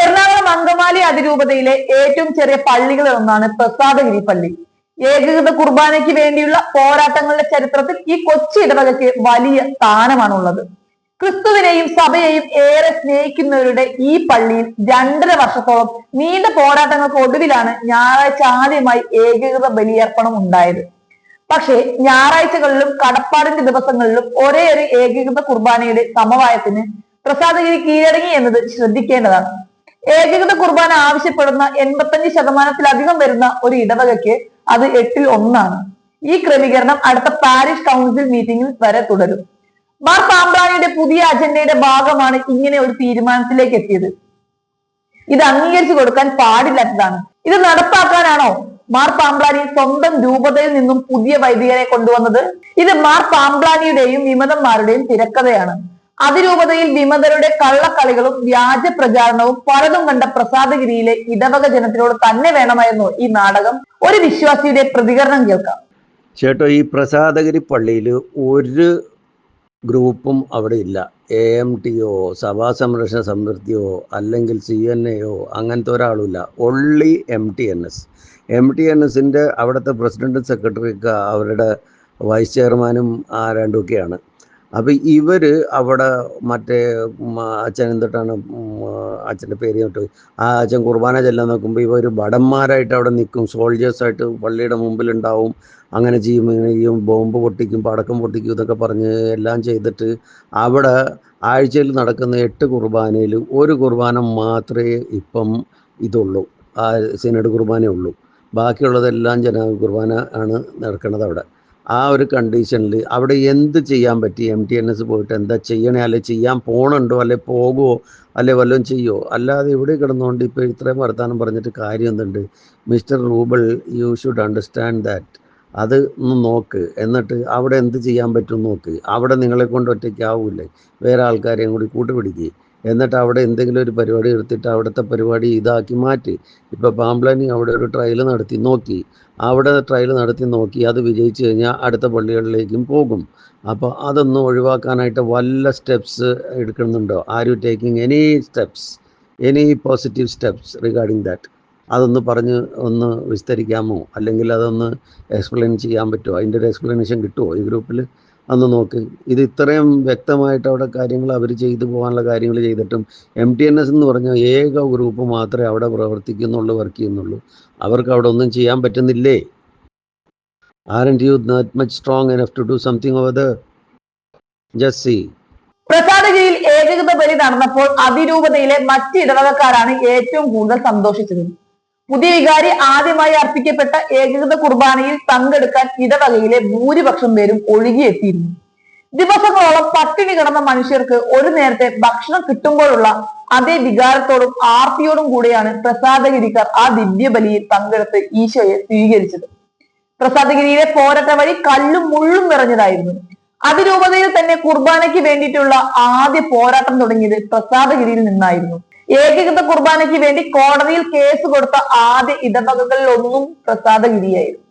എറണാകുളം അങ്കമാലി അതിരൂപതയിലെ ഏറ്റവും ചെറിയ പള്ളികളിൽ ഒന്നാണ് പ്രസാദഗിരി പള്ളി. ഏകീകൃത കുർബാനയ്ക്ക് വേണ്ടിയുള്ള പോരാട്ടങ്ങളുടെ ചരിത്രത്തിൽ ഈ കൊച്ചി ഇടവകയ്ക്ക് വലിയ സ്ഥാനമാണുള്ളത്. ക്രിസ്തുവിനെയും സഭയെയും ഏറെ സ്നേഹിക്കുന്നവരുടെ ഈ പള്ളിയിൽ രണ്ടര വർഷത്തോളം നീണ്ട പോരാട്ടങ്ങൾക്ക് ഒടുവിലാണ് ഞായറാഴ്ച ആദ്യമായി ഏകീകൃത ബലിയർപ്പണം ഉണ്ടായത്. പക്ഷേ ഞായറാഴ്ചകളിലും കടപ്പാടിന്റെ ദിവസങ്ങളിലും ഒരേ ഒരു ഏകീകൃത കുർബാനയുടെ സമവായത്തിന് പ്രസാദഗിരി കീഴടങ്ങി എന്നത് ശ്രദ്ധിക്കേണ്ടതാണ്. ഏകീകൃത കുർബാന ആവശ്യപ്പെടുന്ന എൺപത്തഞ്ച് ശതമാനത്തിലധികം വരുന്ന ഒരു ഇടവകയ്ക്ക് അത് എട്ടിൽ ഒന്നാണ്. ഈ ക്രമീകരണം അടുത്ത പാരിഷ് കൗൺസിൽ മീറ്റിംഗിൽ വരെ തുടരും. മാർ പാമ്പ്രാണിയുടെ പുതിയ അജണ്ടയുടെ ഭാഗമാണ് ഇങ്ങനെ ഒരു തീരുമാനത്തിലേക്ക് എത്തിയത്. ഇത് അംഗീകരിച്ചു കൊടുക്കാൻ പാടില്ലാത്തതാണ്. ഇത് നടപ്പാക്കാനാണോ മാർ പാമ്പ്ലാനി സ്വന്തം രൂപതയിൽ നിന്നും പുതിയ വൈദികരെ കൊണ്ടുവന്നത്? ഇത് മാർ പാമ്പ്ലാനിയുടെയും വിമതന്മാരുടെയും തിരക്കഥയാണ്. അതിരൂപതയിൽ വിമതരുടെ കള്ളക്കളികളും വ്യാജ പ്രചാരണവും പലതും കണ്ട പ്രസാദഗിരിയിലെ ഇടവക ജനത്തിനോട് തന്നെ വേണമായിരുന്നു ഈ നാടകം. ഒരു വിശ്വാസിയുടെ പ്രതികരണം കേൾക്കാം. ചേട്ടോ ഈ പ്രസാദഗിരി പള്ളിയിൽ ഒരു ഗ്രൂപ്പും അവിടെ ഇല്ല. എ എം ടിയോ സഭാ സംരക്ഷണ സമൃദ്ധിയോ അല്ലെങ്കിൽ സി എൻ എയോ അങ്ങനത്തെ ഒരാളുമില്ല only M T N S M T N എസിന്റെ അവിടുത്തെ പ്രസിഡന്റും സെക്രട്ടറിയൊക്കെ അവരുടെ വൈസ് ചെയർമാനും ആ രണ്ടുമൊക്കെയാണ്. അപ്പോൾ ഇവർ അവിടെ മറ്റേ അച്ഛൻ എന്തിട്ടാണ് അച്ഛന്റെ പേര് തൊട്ട് ആ അച്ഛൻ കുർബാന ചെല്ലാൻ നോക്കുമ്പോൾ ഇവർ ഭടന്മാരായിട്ട് അവിടെ നിൽക്കും. സോൾജേഴ്സായിട്ട് പള്ളിയുടെ മുമ്പിലുണ്ടാവും അങ്ങനെ ചെയ്യും ഇങ്ങനെ ചെയ്യും. ബോംബ് പൊട്ടിക്കും പടക്കം പൊട്ടിക്കും ഇതൊക്കെ പറഞ്ഞ് എല്ലാം ചെയ്തിട്ട് അവിടെ ആഴ്ചയിൽ നടക്കുന്ന എട്ട് കുർബാനയിൽ ഒരു കുർബാന മാത്രമേ ഇപ്പം ഇതുള്ളൂ. ആ സിനഡ് കുർബാന ഉള്ളൂ. ബാക്കിയുള്ളതെല്ലാം ജന കുർബാന ആണ് നടക്കുന്നത് അവിടെ. ആ ഒരു കണ്ടീഷനിൽ അവിടെ എന്ത് ചെയ്യാൻ പറ്റി? എം ടി എൻ എസ് പോയിട്ട് എന്താ ചെയ്യണേ? അല്ലെ ചെയ്യാൻ പോണുണ്ടോ? അല്ലെ പോകുമോ അല്ലെ വല്ലതും ചെയ്യുമോ അല്ലാതെ ഇവിടെ കിടന്നുകൊണ്ട് ഇപ്പോൾ ഇത്രയും വർത്താനം പറഞ്ഞിട്ട് കാര്യം എന്തുണ്ട്? Mister Rubel you should understand that അത് ഒന്ന് നോക്ക്. എന്നിട്ട് അവിടെ എന്ത് ചെയ്യാൻ പറ്റും നോക്ക്. അവിടെ നിങ്ങളെ കൊണ്ട് ഒറ്റയ്ക്കാവൂലേ വേറെ ആൾക്കാരെയും കൂടി കൂട്ടുപിടിക്കുക എന്നിട്ട് അവിടെ എന്തെങ്കിലും ഒരു പരിപാടി എടുത്തിട്ട് അവിടുത്തെ പരിപാടി ഇതാക്കി മാറ്റി. ഇപ്പോൾ പാമ്പ്ലാനി അവിടെ ഒരു ട്രയൽ നടത്തി നോക്കി. അവിടെ ട്രയൽ നടത്തി നോക്കി. അത് വിജയിച്ചു കഴിഞ്ഞാൽ അടുത്ത പള്ളികളിലേക്കും പോകും. അപ്പോൾ അതൊന്ന് ഒഴിവാക്കാനായിട്ട് വല്ല സ്റ്റെപ്സ് എടുക്കുന്നുണ്ടോ are you taking any steps any positive steps regarding that അതൊന്ന് പറഞ്ഞ് ഒന്ന് വിസ്തരിക്കാമോ? അല്ലെങ്കിൽ അതൊന്ന് എക്സ്പ്ലെയിൻ ചെയ്യാൻ പറ്റുമോ? അതിന്റെ ഒരു എക്സ്പ്ലനേഷൻ കിട്ടുമോ ഈ ഗ്രൂപ്പിൽ അന്ന് നോക്ക്. ഇത് ഇത്രയും വ്യക്തമായിട്ട് അവിടെ കാര്യങ്ങൾ അവർ ചെയ്തു പോകാനുള്ള കാര്യങ്ങൾ ചെയ്തിട്ടും എം ടി എൻ എസ് എന്ന് പറഞ്ഞാൽ ഏക ഗ്രൂപ്പ് മാത്രമേ അവിടെ പ്രവർത്തിക്കുന്നുള്ളൂ വർക്ക് ചെയ്യുന്നുള്ളൂ. അവർക്ക് അവിടെ ഒന്നും ചെയ്യാൻ പറ്റുന്നില്ലേ? Aren't you not much strong enough to do something over the just C ഏകീകൃത ബലി നടന്നപ്പോൾ അതിരൂപതയിലെ മറ്റ് ഇടവകക്കാരാണ് ഏറ്റവും കൂടുതൽ സന്തോഷിച്ചത്. പുതിയ വികാരി ആദ്യമായി അർപ്പിക്കപ്പെട്ട ഏകീകൃത കുർബാനയിൽ പങ്കെടുക്കാൻ ഇടവകയിലെ ഭൂരിപക്ഷം പേരും ഒഴുകിയെത്തിയിരുന്നു. ദിവസങ്ങളോളം പട്ടിണി കിടന്ന മനുഷ്യർക്ക് ഒരു നേരത്തെ ഭക്ഷണം കിട്ടുമ്പോഴുള്ള അതേ വികാരത്തോടും ആർത്തിയോടും കൂടിയാണ് പ്രസാദഗിരിക്കാർ ആ ദിവ്യബലിയിൽ പങ്കെടുത്ത് ഈശോയെ സ്വീകരിച്ചത്. പ്രസാദഗിരിയിലെ പോരട്ട വഴി കല്ലും മുള്ളും നിറഞ്ഞതായിരുന്നു. അതിരൂപതയിൽ തന്നെ കുർബാനയ്ക്ക് വേണ്ടിയിട്ടുള്ള ആദ്യ പോരാട്ടം തുടങ്ങിയത് പ്രസാദഗിരിയിൽ നിന്നായിരുന്നു. ഏകീകൃത കുർബാനയ്ക്ക് വേണ്ടി കോടതിയിൽ കേസ് കൊടുത്ത ആദ്യ ഇടവകകളിൽ ഒന്നും പ്രസാദഗിരിയായിരുന്നു.